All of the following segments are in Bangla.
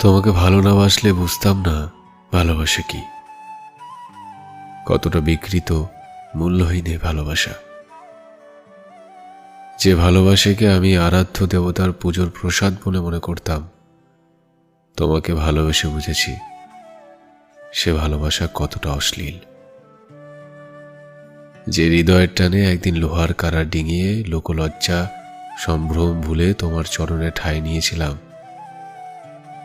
তোমাকে ভালো না বাসলে বুঝতাম না ভালোবাসা কি। কতটা বিকৃত, মূল্যহীন ভালোবাসা। যে ভালোবাসাকে আমি আরাধ্য দেবতার পুজোর প্রসাদ বলে মনে করতাম, তোমাকে ভালোবেসে বুঝেছি, সে ভালোবাসা কতটা অশ্লীল। যে হৃদয়ের টানে একদিন লোহার কারা ডিঙিয়ে লোকলজ্জা, সম্ভ্রম ভুলে তোমার চরণে ঠাঁই নিয়েছিলাম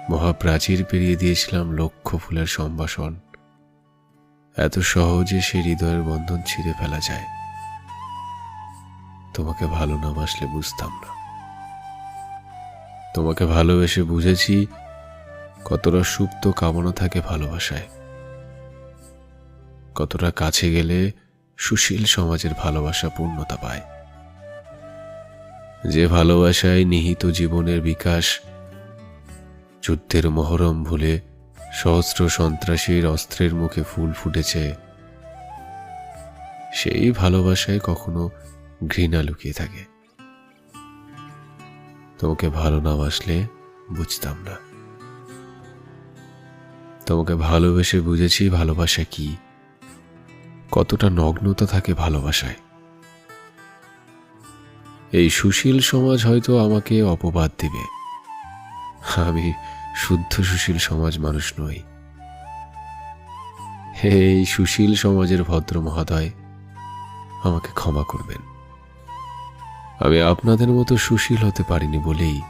মহাপ্রাচীর পেরিয়ে দিয়েছিলাম লক্ষ ফুলের সম্ভাষণ। এত সহজে সে হৃদয়ের বন্ধন ছিঁড়ে ফেলা যায়। তোমাকে ভালো না বাসলে বুঝতাম না। তোমাকে ভালোবেসে বুঝেছি কতটা সুপ্ত কামনা থাকে ভালোবাসায়। কতটা কাছে গেলে সুশীল সমাজের ভালোবাসা পূর্ণতা পায়। যে ভালোবাসায় নিহিত জীবনের বিকাশ যুদ্ধের মহরম ভুলে সহস্র সন্ত্রাসীর অস্ত্রের মুখে ফুল ফুটেছে। সেই ভালোবাসায় কখনো ঘৃণা লুকিয়ে থাকে। তোমাকে ভালো না বাসলে বুঝতাম না। তোমাকে ভালোবেসে বুঝেছি ভালোবাসা কি? কতটা নগ্নতা থাকে ভালোবাসায়। এই সুশীল সমাজ হয়তো আমাকে অপবাদ দিবে। আমি শুদ্ধ সুশীল সমাজ মানুষ নই। হে এই সুশীল সমাজের ভদ্র মহোদয়, আমাকে ক্ষমা করবেন। আমি আপনাদের মতো সুশীল হতে পারিনি বলেই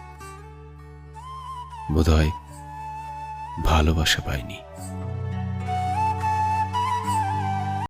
বোধহয় ভালোবাসা পাইনি।